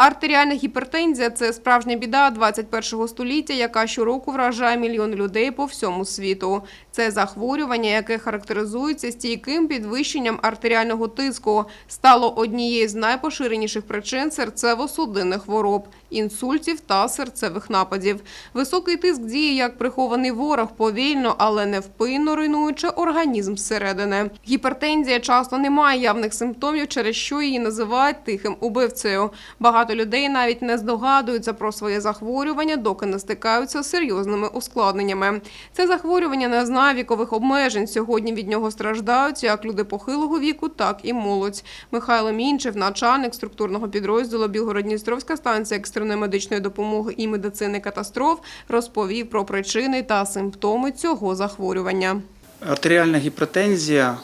Артеріальна гіпертензія це справжня біда 21-го століття, яка щороку вражає мільйони людей по всьому світу. Це захворювання, яке характеризується стійким підвищенням артеріального тиску, стало однією з найпоширеніших причин серцево-судинних хвороб, інсультів та серцевих нападів. Високий тиск діє як прихований ворог, повільно, але невпинно руйнуючи організм зсередини. Гіпертензія часто не має явних симптомів, через що її називають тихим убивцею. Багато людей навіть не здогадуються про своє захворювання, доки не стикаються з серйозними ускладненнями. Це захворювання не знає вікових обмежень. Сьогодні від нього страждають як люди похилого віку, так і молодь. Михайло Мінчев, начальник структурного підрозділу Білгород-Дністровська станція екстреної медичної допомоги і медицини катастроф, розповів про причини та симптоми цього захворювання. Артеріальна гіпертензія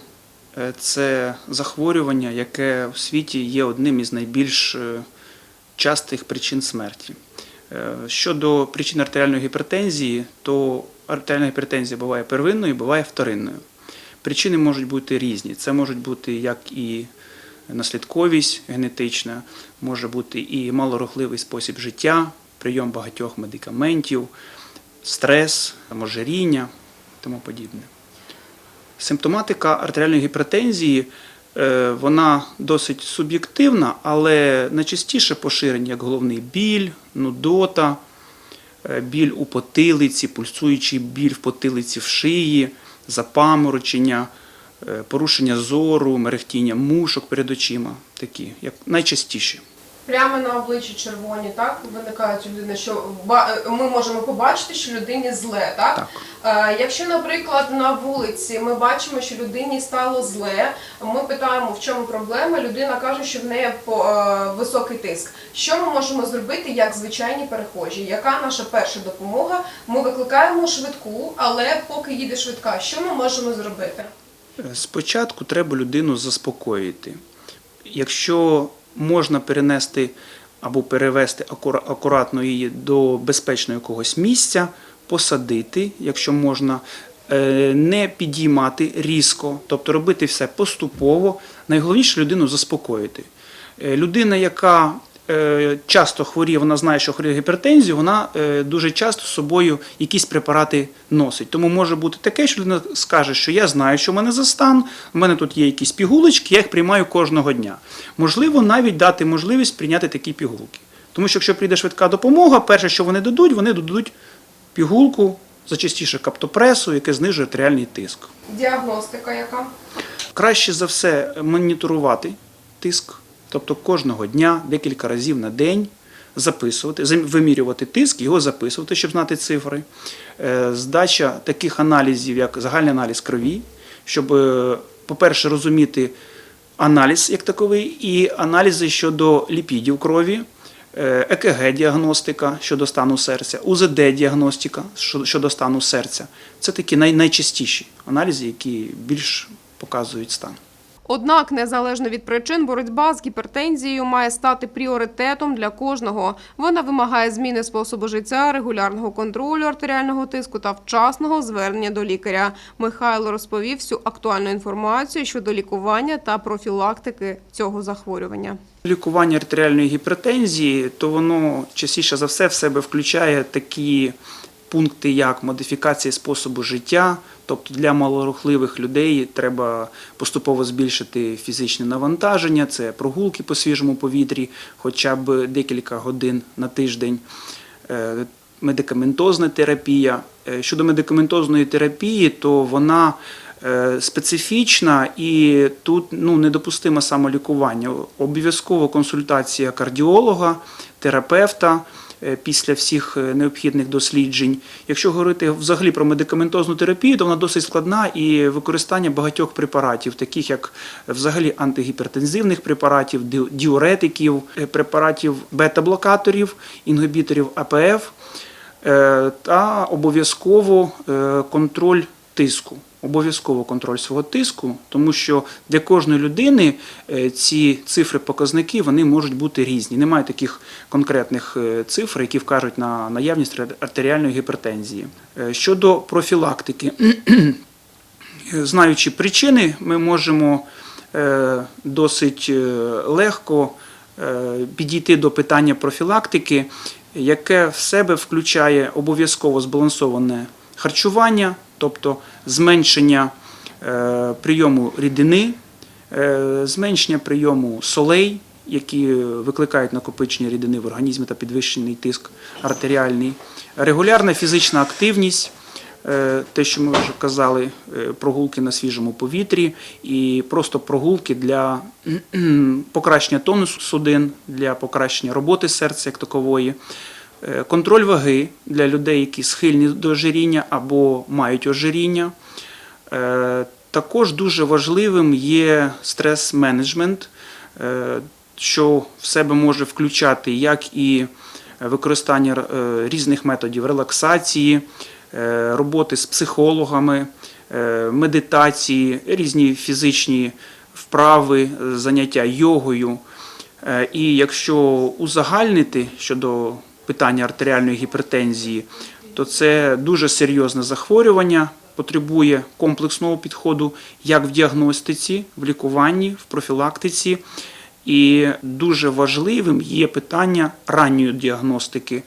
е, це захворювання, яке в світі є одним із найбільш е, частих причин смерті. Е, Щодо причин артеріальної гіпертензії, то артеріальна гіпертензія буває первинною, буває вторинною. Причини можуть бути різні. Це можуть бути як і наслідковість генетична, може бути і малорухливий спосіб життя, прийом багатьох медикаментів, стрес, ожиріння тому подібне. Симптоматика артеріальної гіпертензії вона досить суб'єктивна, але найчастіше поширені як головний біль, нудота, е, біль у потилиці, пульсуючий біль в потилиці в шиї, запаморочення, е, порушення зору, мерехтіння мушок перед очима. Такі, як найчастіші. Прямо на обличчі червоні, так виникають у людини, що ми можемо побачити, що людині зле, так? Так. Е, якщо, наприклад, на вулиці ми бачимо, що людині стало зле, ми питаємо, в чому проблема. Людина каже, що в неї по- е, високий тиск. Що ми можемо зробити як звичайні перехожі? Яка наша перша допомога? Ми викликаємо швидку, але поки їде швидка, що ми можемо зробити? Е, Спочатку треба людину заспокоїти. Якщо можна перенести або перевести акуратно її до безпечного якогось місця, посадити, якщо можна, е, не підіймати різко, тобто робити все поступово. Найголовніше людину заспокоїти. Е, Людина, яка часто хворіє, вона знає, що хворіє гіпертензію, вона е, дуже часто з собою якісь препарати носить. Тому може бути таке, що людина скаже, що я знаю, що в мене за стан, в мене тут є якісь пігулочки, я їх приймаю кожного дня. Можливо, навіть дати можливість прийняти такі пігулки. Тому що якщо прийде швидка допомога, перше, що вони дадуть, вони дадуть пігулку, зачастіше каптопресу, яке знижує артеріальний тиск. Діагностика яка? Краще за все моніторувати тиск, тобто кожного дня, декілька разів на день записувати, вимірювати тиск, його записувати, щоб знати цифри. Е, Здача таких аналізів, як загальний аналіз крові, щоб, е, по-перше, розуміти аналіз як таковий, і аналізи щодо ліпідів крові. е, ЕКГ-діагностика щодо стану серця, УЗД-діагностика щодо- стану серця. Це такі най- найчастіші аналізи, які більш показують стан. Однак, незалежно від причин, боротьба з гіпертензією має стати пріоритетом для кожного. Вона вимагає зміни способу життя, регулярного контролю артеріального тиску та вчасного звернення до лікаря. Михайло розповів всю актуальну інформацію щодо лікування та профілактики цього захворювання. Лікування артеріальної гіпертензії, то воно частіше за все в себе включає такі пункти, як модифікація способу життя. Тобто для малорухливих людей треба поступово збільшити фізичне навантаження, це прогулки по свіжому повітрі, хоча б декілька годин на тиждень. Е, Медикаментозна терапія. Е, Щодо медикаментозної терапії, то вона е, специфічна і тут ну, недопустиме самолікування. Обов'язково консультація кардіолога, терапевта після всіх е, необхідних досліджень. Якщо говорити взагалі про медикаментозну терапію, то вона досить складна і використання багатьох препаратів, таких як е, взагалі антигіпертензивних препаратів, ді- діуретиків, е, препаратів бета-блокаторів, інгібіторів АПФ е, та обов'язково е, контроль тиску. Обов'язково контроль свого тиску, тому що для кожної людини е, ці цифри, показники вони можуть бути різні. Немає таких конкретних е, цифр, які вкажуть на наявність артеріальної гіпертензії. Е, Щодо профілактики, знаючи причини, ми можемо досить легко підійти до питання профілактики, яке в себе включає обов'язково збалансоване харчування, тобто зменшення е, прийому рідини, е, зменшення прийому солей, які викликають накопичення рідини в організмі та підвищений тиск артеріальний, регулярна фізична активність. Е, те, що ми вже казали, прогулки на свіжому повітрі і просто прогулки для покращення тонусу судин, для покращення роботи серця як такової. Е, Контроль ваги для людей, які схильні до ожиріння або мають ожиріння. Е, Також дуже важливим є стрес-менеджмент, е, що в себе може включати як і використання різних методів релаксації, роботи з психологами, медитації, різні фізичні вправи, заняття йогою. І якщо узагальнити щодо питання артеріальної гіпертензії, то це дуже серйозне захворювання, потребує комплексного підходу як в діагностиці, в лікуванні, в профілактиці. І дуже важливим є питання ранньої діагностики,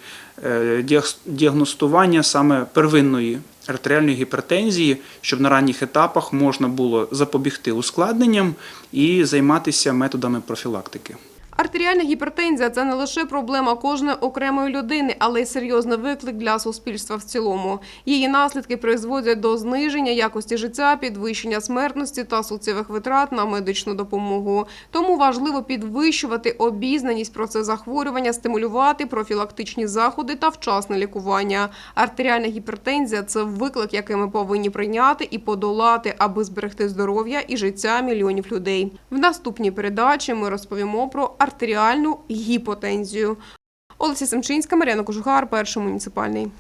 е, діагностування саме первинної артеріальної гіпертензії, щоб на ранніх етапах можна було запобігти ускладненням і займатися методами профілактики. Артеріальна гіпертензія це не лише проблема кожної окремої людини, але й серйозний виклик для суспільства в цілому. Її наслідки призводять до зниження якості життя, підвищення смертності та суттєвих витрат на медичну допомогу. Тому важливо підвищувати обізнаність про це захворювання, стимулювати профілактичні заходи та вчасне лікування. Артеріальна гіпертензія це виклик, який ми повинні прийняти і подолати, аби зберегти здоров'я і життя мільйонів людей. В наступній передачі ми розповімо про артеріальну гіпотензію. Олеся Семчинська, Мар'яна Кожухар, перший муніципальний.